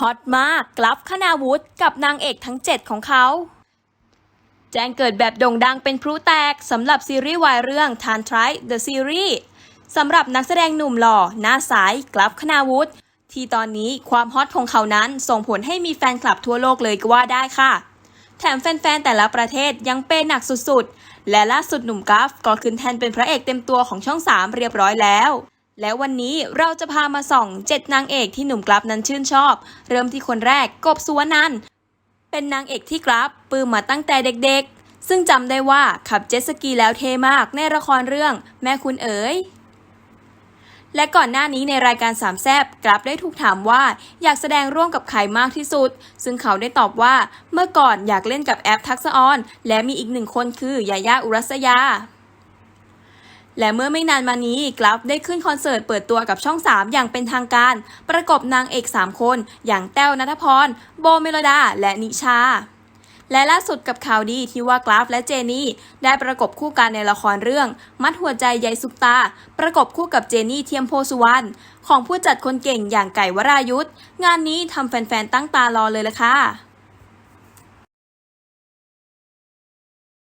ฮอตมากกลับคณาวุฒิกับนางเอกทั้ง 7 ของเขา แจ้งเกิดแบบโด่งดังเป็นพลุแตกสำหรับซีรีส์วายเรื่อง t a n t r i The Series สำหรับนักแสดงหนุ่มหล่อ หน้าสายกลับคณาวุฒิที่ตอนนี้ความฮอตของเขานั้นส่งผลให้มีแฟนคลับทั่วโลกเลยก็ว่าได้ค่ะ แถมแฟนๆ แต่ละประเทศยังเป็นหนักสุดๆ และล่าสุดหนุ่มกราฟก็ขึ้นแทนเป็นพระเอกเต็มตัวของช่อง 3 เรียบร้อยแล้ว และวันนี้เราจะพามาส่อง7นางเอกที่หนุ่มกราฟนั้นชื่นชอบ เริ่มที่คนแรกกบสุวรรณันเป็นนางเอกที่กราฟปลื้มมาตั้งแต่เด็กๆ ซึ่งจำได้ว่าขับเจ็ตสกีแล้วเท่มากในละครเรื่องแม่คุณเอ๋ยและก่อนหน้านี้ในรายการสามแซบกราฟได้ถูกถามว่าอยากแสดงร่วมกับใครมากที่สุด ซึ่งเขาได้ตอบว่าเมื่อก่อนอยากเล่นกับแอปทักษออนและมีอีกหนึ่งคนคือยายาอุรัสยา และเมื่อไม่นานมานี้กราฟได้ขึ้นคอนเสิร์ตเปิดตัวกับช่อง 3 อย่างเป็นทางการ ประกบนางเอก 3 คน อย่างแต้วนัทพร โบเมโลดา และนิชา และล่าสุดกับข่าวดีที่ว่ากราฟและเจนี่ ได้ประกบคู่กันในละครเรื่อง มัดหัวใจยายซุปตา ประกบคู่กับเจนี่เทียมโพสุวรรณของผู้จัดคนเก่งอย่างไก่วรายุทธงานนี้ทำแฟนๆตั้งตารอเลยละค่ะ